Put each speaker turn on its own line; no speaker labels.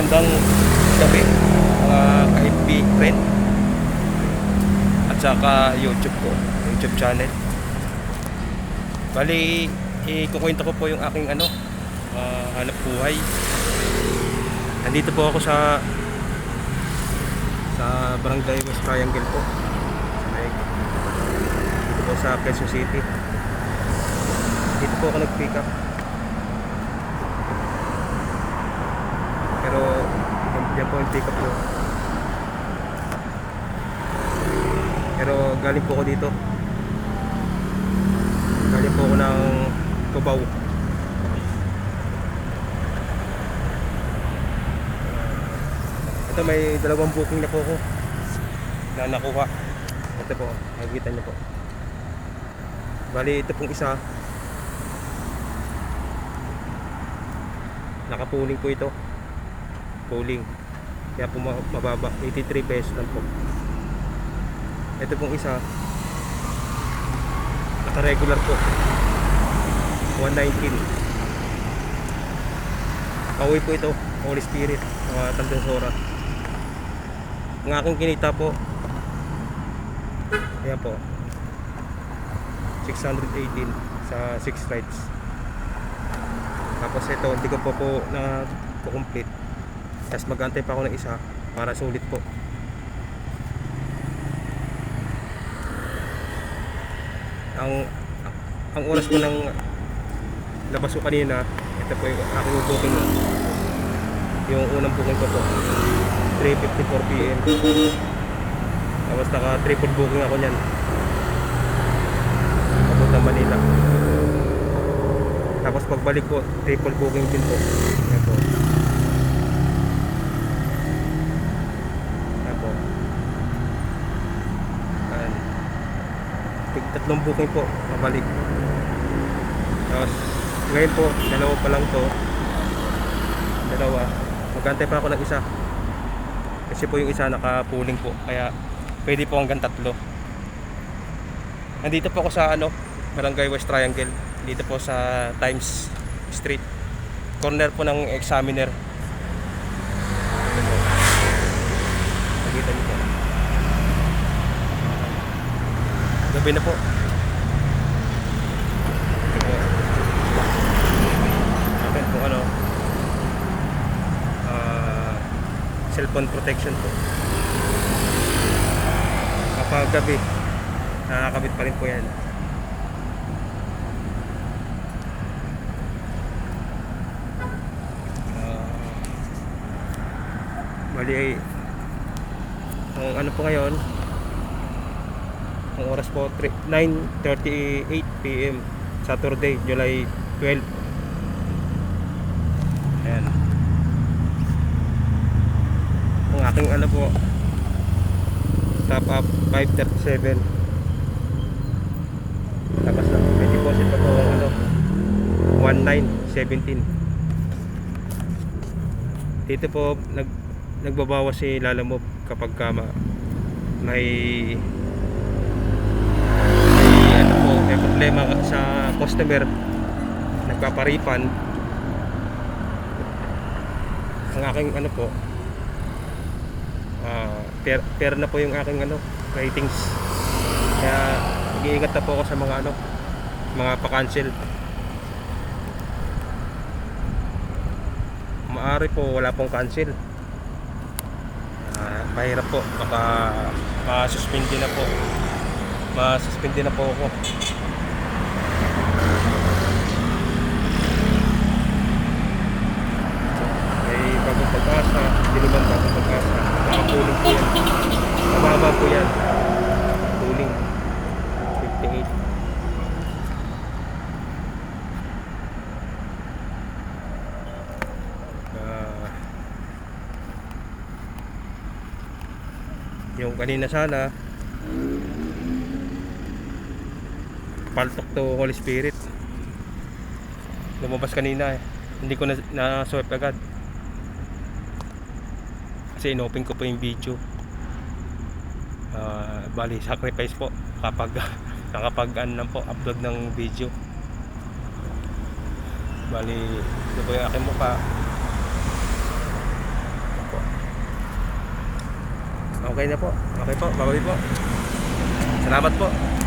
Magandang gabi mga ka-FB friend at saka YouTube ko, YouTube channel. Bali, ikukwento ko po yung aking ano, ah, hanap buhay. Nandito po ako sa sa Barangay West Triangle po. Dito po sa Quezon City. Dito po ako nag-pick up. Pero yan- yan po yung pick up ko. Pero galing po ako dito. Galing po ako ng Cubao. Ito may dalawang booking na po ako na nakuha. Ito po, makikita niyo po. Bali, ito pong isa. Nakapuling po ito. Puling. Kaya po ma- mababa. 83 pesos lang po. Ito pong isa. Naka-regular po. 119. Pauwi po ito. Holy Spirit. Mga Tandansora. Ang aking kinita po. Ayan po. 618 sa 6 rides. Tapos ito, hindi ko po po na complete. Tapos mag-antay pa ako ng isa para sulit po. Ang ang oras ko ng labas ko kanina, ito po yung aking booking yung unang booking ko po 3.54 p.m. Tapos naka triple booking ako niyan. Papuntang Manila. Tapos pagbalik ko, triple booking din po. Ayan po. Ayan po. Ayan. Tig tatlong booking po, pabalik. Tapos, ngayon po, dalawa pa lang to. Dalawa. Magkantay pa ako ng isa. Kasi po yung isa nakapuling po. Kaya, pwede po hanggang tatlo. Nandito po ako sa ano, Barangay West Triangle. Dito po sa Times Street. Corner po ng examiner. Ito po. Nakita niyo po. Gabi na po. Ito po. Ano. ah, cellphone protection po. Kapag gabi, nakakabit pa rin po yan. Ah, bali ay ang ano po ngayon ang oras po 3 9.38 p.m. Saturday, July 12 ayan. Ang aking ano po top up 537 tapos na may deposit pa po ang ano 1917 dito po nag nagbabawas si Lalamove kapag ka ma, may may ano po may problema sa customer nagpaparipan. Ang aking ano po ah per, per na po yung aking ano ratings. Kaya nag-iingat na po ako sa mga ano mga pa-cancel. Maaari po wala pong cancel. Ah, mahirap po baka ma-suspende na po. Ma-suspende na po ako may bagong hindi naman bagong pag-asa nakapuling po yan. Mababa po yan. Puling 58 Ah, yung kanina sana paltok to Holy Spirit. Lumabas kanina eh. Hindi ko na, na swipe agad kasi inopen ko po yung video. Uh, bali sacrifice po. Kapag nakapag an lang po upload ng video. Bali ito po yung aking mukha. Okay na po. Okay po. Babay po. Salamat po.